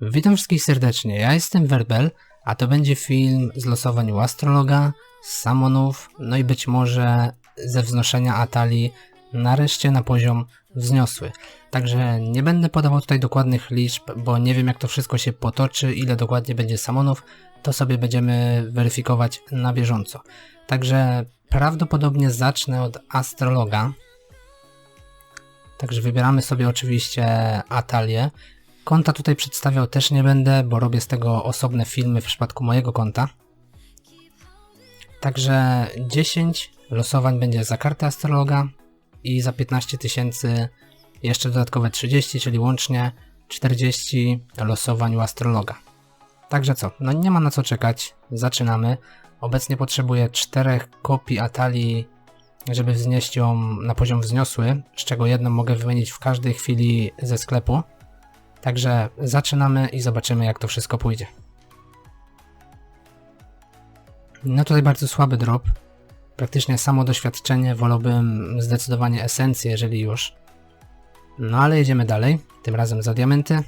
Witam wszystkich serdecznie, ja jestem Werbel, a to będzie film z losowań u astrologa, z samonów, no i być może ze wznoszenia Atali nareszcie na poziom wzniosły. Także nie będę podawał tutaj dokładnych liczb, bo nie wiem jak to wszystko się potoczy, ile dokładnie będzie samonów, to sobie będziemy weryfikować na bieżąco. Także prawdopodobnie zacznę od astrologa. Także wybieramy sobie oczywiście Atalię. Konta tutaj przedstawiał też nie będę, bo robię z tego osobne filmy w przypadku mojego konta. Także 10 losowań będzie za kartę astrologa i za 15 tysięcy jeszcze dodatkowe 30, czyli łącznie 40 losowań u astrologa. Także co, no nie ma na co czekać, zaczynamy. Obecnie potrzebuję 4 kopii Atalii, żeby wznieść ją na poziom wzniosły, z czego jedną mogę wymienić w każdej chwili ze sklepu. Także zaczynamy i zobaczymy jak to wszystko pójdzie. No tutaj bardzo słaby drop. Praktycznie samo doświadczenie, wolałbym zdecydowanie esencję, jeżeli już. No ale jedziemy dalej, tym razem za diamenty.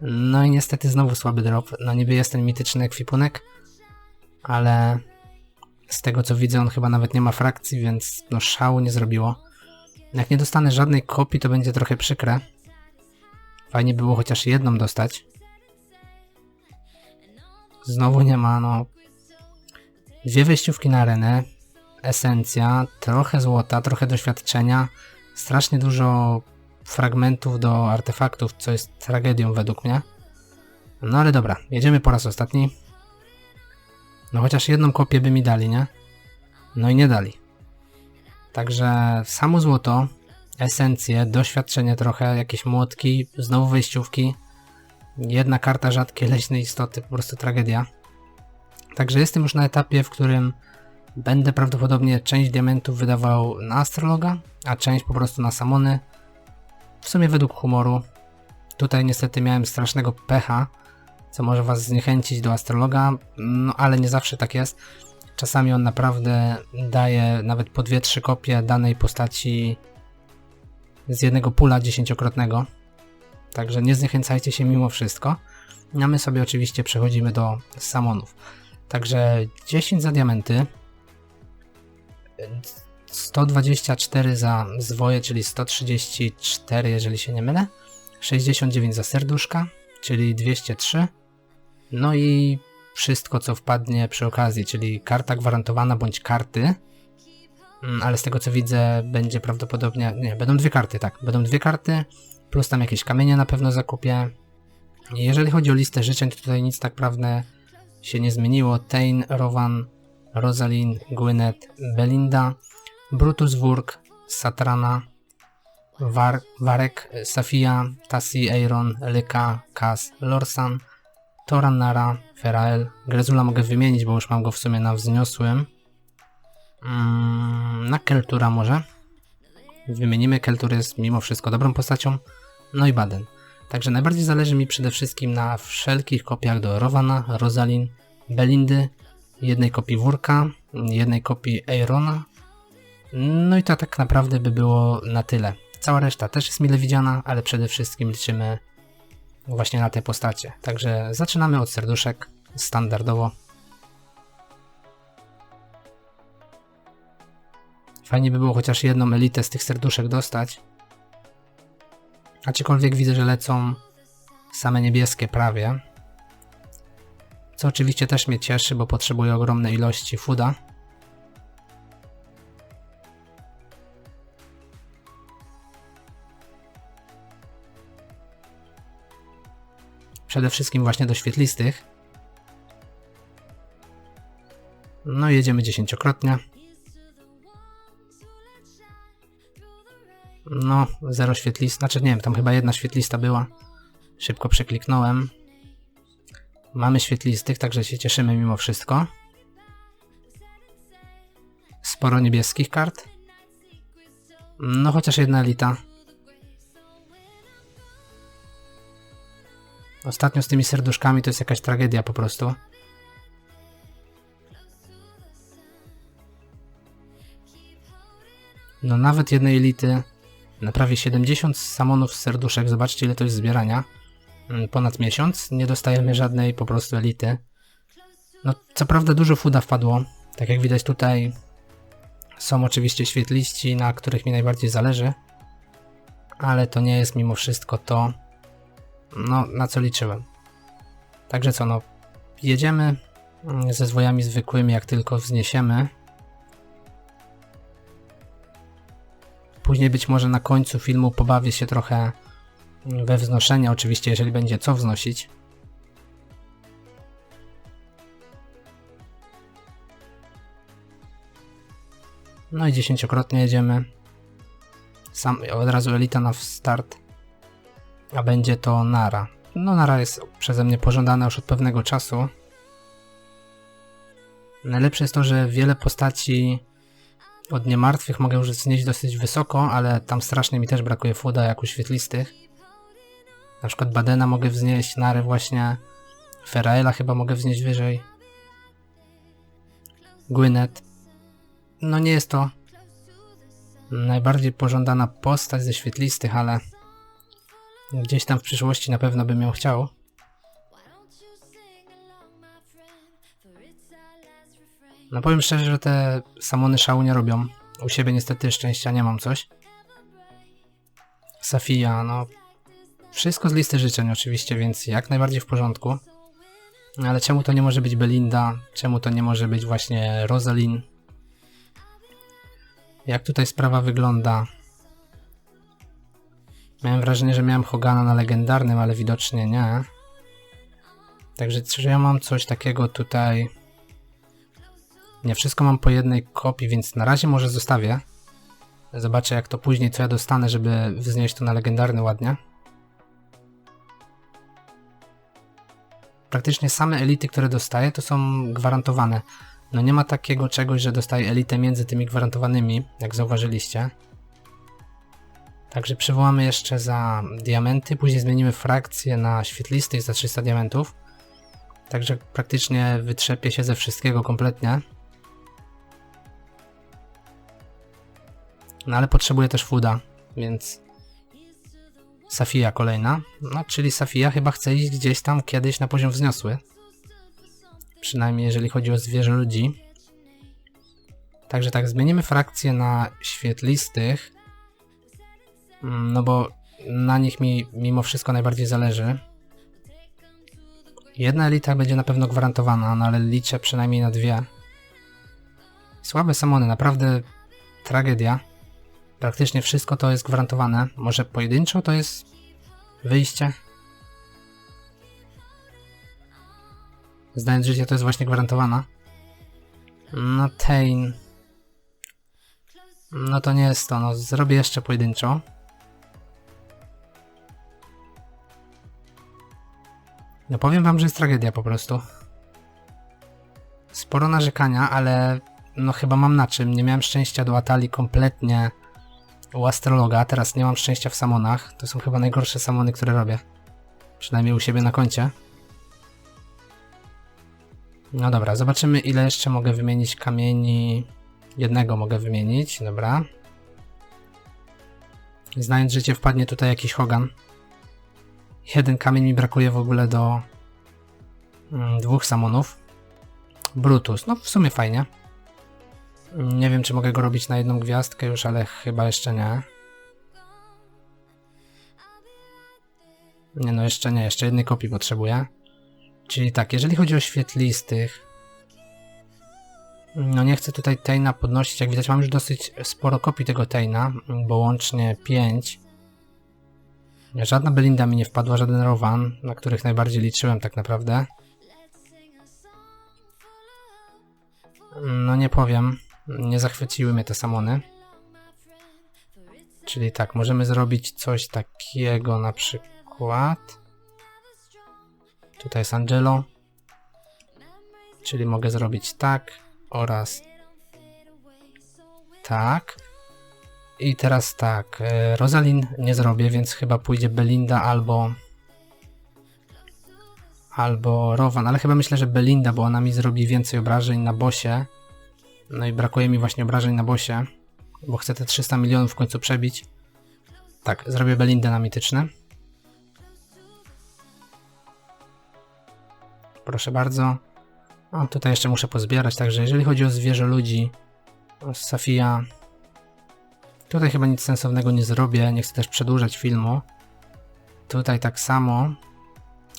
No i niestety znowu słaby drop. No niby jest ten mityczny ekwipunek, ale z tego co widzę on chyba nawet nie ma frakcji, więc no szału nie zrobiło. Jak nie dostanę żadnej kopii, to będzie trochę przykre. Fajnie by było chociaż jedną dostać. Znowu nie ma, no. Dwie wejściówki na arenę. Esencja, trochę złota, trochę doświadczenia. Strasznie dużo fragmentów do artefaktów, co jest tragedią według mnie. No ale dobra, jedziemy po raz ostatni. No chociaż jedną kopię by mi dali, nie? No i nie dali. Także samo złoto, esencje, doświadczenie trochę, jakieś młotki, znowu wejściówki. Jedna karta rzadkiej leśnej istoty, po prostu tragedia. Także jestem już na etapie, w którym będę prawdopodobnie część diamentów wydawał na astrologa, a część po prostu na samony. W sumie według humoru. Tutaj niestety miałem strasznego pecha, co może was zniechęcić do astrologa, no ale nie zawsze tak jest. Czasami on naprawdę daje nawet po dwie, trzy kopie danej postaci z jednego pula dziesięciokrotnego. Także nie zniechęcajcie się mimo wszystko. A my sobie oczywiście przechodzimy do samonów. Także 10 za diamenty, 124 za zwoje, czyli 134, jeżeli się nie mylę, 69 za serduszka, czyli 203, no i wszystko, co wpadnie przy okazji, czyli karta gwarantowana bądź karty, mm, ale z tego co widzę, będzie prawdopodobnie. Nie, będą dwie karty, tak. Będą dwie karty, plus tam jakieś kamienie na pewno zakupię. Jeżeli chodzi o listę życzeń, to tutaj nic tak prawne się nie zmieniło. Tain, Rowan, Rosalind, Gwyneth, Belinda, Brutus Wurk, Satrana, War, Warek, Safia, Tassi, Eiron, Lyka, Kas, Lorsan, Toranara, Ferael. Grezula mogę wymienić, bo już mam go w sumie na wzniosłym. Mm, na Keltura może. Wymienimy. Keltur jest mimo wszystko dobrą postacią. No i Baden. Także najbardziej zależy mi przede wszystkim na wszelkich kopiach do Rowana, Rosalin, Belindy, jednej kopii Wurka, jednej kopii Eirona. No i to tak naprawdę by było na tyle. Cała reszta też jest mile widziana, ale przede wszystkim liczymy właśnie na te postacie. Także zaczynamy od serduszek, standardowo. Fajnie by było chociaż jedną elitę z tych serduszek dostać. Aczkolwiek widzę, że lecą same niebieskie prawie. Co oczywiście też mnie cieszy, bo potrzebuję ogromnej ilości fooda. Przede wszystkim właśnie do świetlistych. No jedziemy dziesięciokrotnie. No, zero świetlist, znaczy nie wiem, tam chyba jedna świetlista była. Szybko przekliknąłem. Mamy świetlistych, także się cieszymy mimo wszystko. Sporo niebieskich kart. No chociaż jedna elita. Ostatnio z tymi serduszkami to jest jakaś tragedia po prostu. No nawet jednej elity Na prawie 70 samonów z serduszek, zobaczcie ile to jest zbierania. Mm, Ponad miesiąc, nie dostajemy żadnej po prostu elity. No, co prawda dużo fuda wpadło. Tak jak widać tutaj są oczywiście świetliści, na których mi najbardziej zależy. Ale to nie jest mimo wszystko to, no, na co liczyłem. Także co, no, jedziemy mm, ze zwojami zwykłymi, jak tylko wzniesiemy. Później być może na końcu filmu pobawię się trochę we wznoszenie, oczywiście, jeżeli będzie co wznosić. No i dziesięciokrotnie jedziemy. Sam od razu elita na start. A będzie to Nara. No Nara jest przeze mnie pożądana już od pewnego czasu. Najlepsze jest to, że wiele postaci od niemartwych mogę już znieść dosyć wysoko, ale tam strasznie mi też brakuje fooda jak u świetlistych. Na przykład Badena mogę wznieść, Nary właśnie. Feraela chyba mogę wznieść wyżej. Gwyneth. No nie jest to najbardziej pożądana postać ze świetlistych, ale gdzieś tam w przyszłości na pewno bym ją chciał. No powiem szczerze, że te samony szału nie robią. U siebie niestety szczęścia nie mam coś. Safia, no wszystko z listy życzeń oczywiście, więc jak najbardziej w porządku. Ale czemu to nie może być Belinda? Czemu to nie może być właśnie Rosalind? Jak tutaj sprawa wygląda? Miałem wrażenie, że miałem Hogana na legendarnym, ale widocznie nie. Także czy ja mam coś takiego tutaj... Nie wszystko mam po jednej kopii, więc na razie może zostawię. Zobaczę jak to później, co ja dostanę, żeby wznieść to na legendarny ładnie. Praktycznie same elity, które dostaję, to są gwarantowane. No nie ma takiego czegoś, że dostaję elitę między tymi gwarantowanymi, jak zauważyliście. Także przywołamy jeszcze za diamenty, później zmienimy frakcję na świetlistych za 300 diamentów. Także praktycznie wytrzepię się ze wszystkiego kompletnie. No ale potrzebuję też fooda, więc Safia kolejna. No czyli Safia chyba chce iść gdzieś tam kiedyś na poziom wzniosły. Przynajmniej jeżeli chodzi o zwierzę ludzi. Także tak, zmienimy frakcję na świetlistych. Mm, No bo na nich mi mimo wszystko najbardziej zależy. Jedna elita będzie na pewno gwarantowana, no ale liczę przynajmniej na dwie. Słabe samony, naprawdę tragedia. Praktycznie wszystko to jest gwarantowane. Może pojedynczo to jest wyjście? Zdając życie to jest właśnie gwarantowana. No Tain. No to nie jest to, no zrobię jeszcze pojedynczo. No powiem wam, że jest tragedia po prostu. Sporo narzekania, ale no chyba mam na czym. Nie miałem szczęścia do Atali kompletnie u astrologa, teraz nie mam szczęścia w samonach. To są chyba najgorsze samony, które robię. Przynajmniej u siebie na koncie. No dobra, zobaczymy ile jeszcze mogę wymienić kamieni. Jednego mogę wymienić, dobra. Znając życie wpadnie tutaj jakiś Hogan. Jeden kamień mi brakuje w ogóle do mm, dwóch samonów. Brutus, no w sumie fajnie. Nie wiem, czy mogę go robić na jedną gwiazdkę już, ale chyba jeszcze nie. Nie no, jeszcze nie, jeszcze jednej kopii potrzebuję. Czyli tak, jeżeli chodzi o świetlistych, no nie chcę tutaj Taina podnosić, jak widać mam już dosyć sporo kopii tego Taina, bo łącznie 5. Żadna Belinda mi nie wpadła, żaden Rowan, na których najbardziej liczyłem tak naprawdę. No nie powiem, nie zachwyciły mnie te samony. Czyli tak, możemy zrobić coś takiego na przykład. Tutaj jest Angelo. Czyli mogę zrobić tak oraz tak. I teraz tak, e, Rosalind nie zrobię, więc chyba pójdzie Belinda albo albo Rowan, ale chyba myślę, że Belinda, bo ona mi zrobi więcej obrażeń na bosie. No i brakuje mi właśnie obrażeń na bosie, bo chcę te 300 milionów w końcu przebić. Tak, zrobię Belindę na mityczne. Proszę bardzo. O, tutaj jeszcze muszę pozbierać, także jeżeli chodzi o zwierzę ludzi, Safia, tutaj chyba nic sensownego nie zrobię, nie chcę też przedłużać filmu. Tutaj tak samo.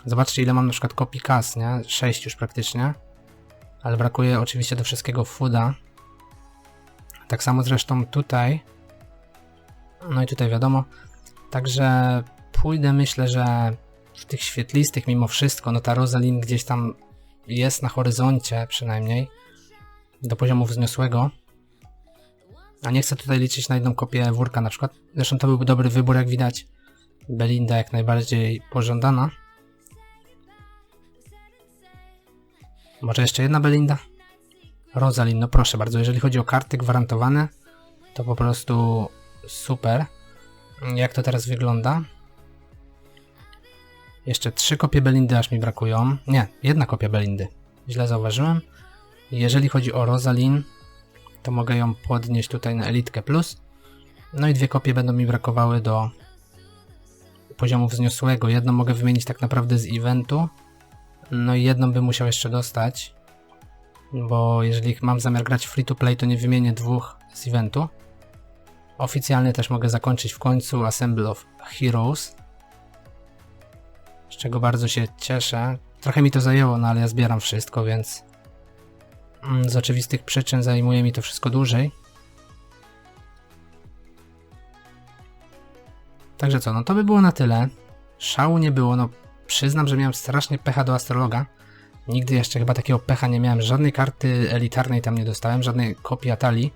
Zobaczcie ile mam na przykład kopii kas, nie? 6 już praktycznie. Ale brakuje oczywiście do wszystkiego fooda. Tak samo zresztą tutaj. No i tutaj wiadomo. Także pójdę myślę, że w tych świetlistych mimo wszystko, no ta Rosalind gdzieś tam jest na horyzoncie przynajmniej. Do poziomu wzniosłego. A nie chcę tutaj liczyć na jedną kopię wórka na przykład. Zresztą to byłby dobry wybór jak widać. Belinda jak najbardziej pożądana. Może jeszcze jedna Belinda? Rosalind, no proszę bardzo, jeżeli chodzi o karty gwarantowane, to po prostu super. Jak to teraz wygląda? Jeszcze trzy kopie Belindy aż mi brakują. Nie, jedna kopia Belindy. Źle zauważyłem. Jeżeli chodzi o Rosalind, to mogę ją podnieść tutaj na Elitkę Plus. No i dwie kopie będą mi brakowały do poziomu wzniosłego. Jedną mogę wymienić tak naprawdę z eventu. No i jedną bym musiał jeszcze dostać. Bo jeżeli mam zamiar grać free to play, to nie wymienię dwóch z eventu. Oficjalnie też mogę zakończyć w końcu Assemble of Heroes. Z czego bardzo się cieszę. Trochę mi to zajęło, no ale ja zbieram wszystko, więc z oczywistych przyczyn zajmuje mi to wszystko dłużej. Także co, no to by było na tyle. Szału nie było, no przyznam, że miałem strasznie pecha do astrologa. Nigdy jeszcze chyba takiego pecha nie miałem. Żadnej karty elitarnej tam nie dostałem, żadnej kopii Atali.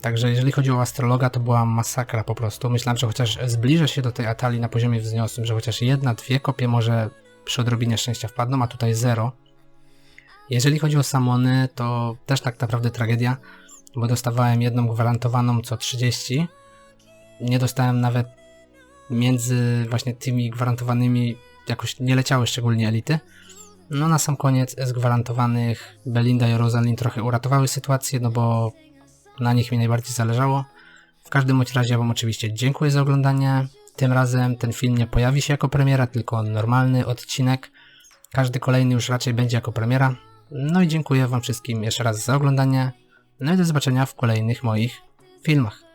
Także jeżeli chodzi o astrologa, to była masakra po prostu. Myślałem, że chociaż zbliżę się do tej Atali na poziomie wzniosłym, że chociaż jedna, dwie kopie może przy odrobinie szczęścia wpadną, a tutaj zero. Jeżeli chodzi o samony, to też tak naprawdę tragedia, bo dostawałem jedną gwarantowaną co 30. Nie dostałem nawet między właśnie tymi gwarantowanymi, jakoś nie leciały szczególnie elity. No na sam koniec z gwarantowanych Belinda i Rosalind trochę uratowały sytuację, no bo na nich mi najbardziej zależało. W każdym bądź razie Wam oczywiście dziękuję za oglądanie. Tym razem ten film nie pojawi się jako premiera, tylko normalny odcinek. Każdy kolejny już raczej będzie jako premiera. No i dziękuję Wam wszystkim jeszcze raz za oglądanie. No i do zobaczenia w kolejnych moich filmach.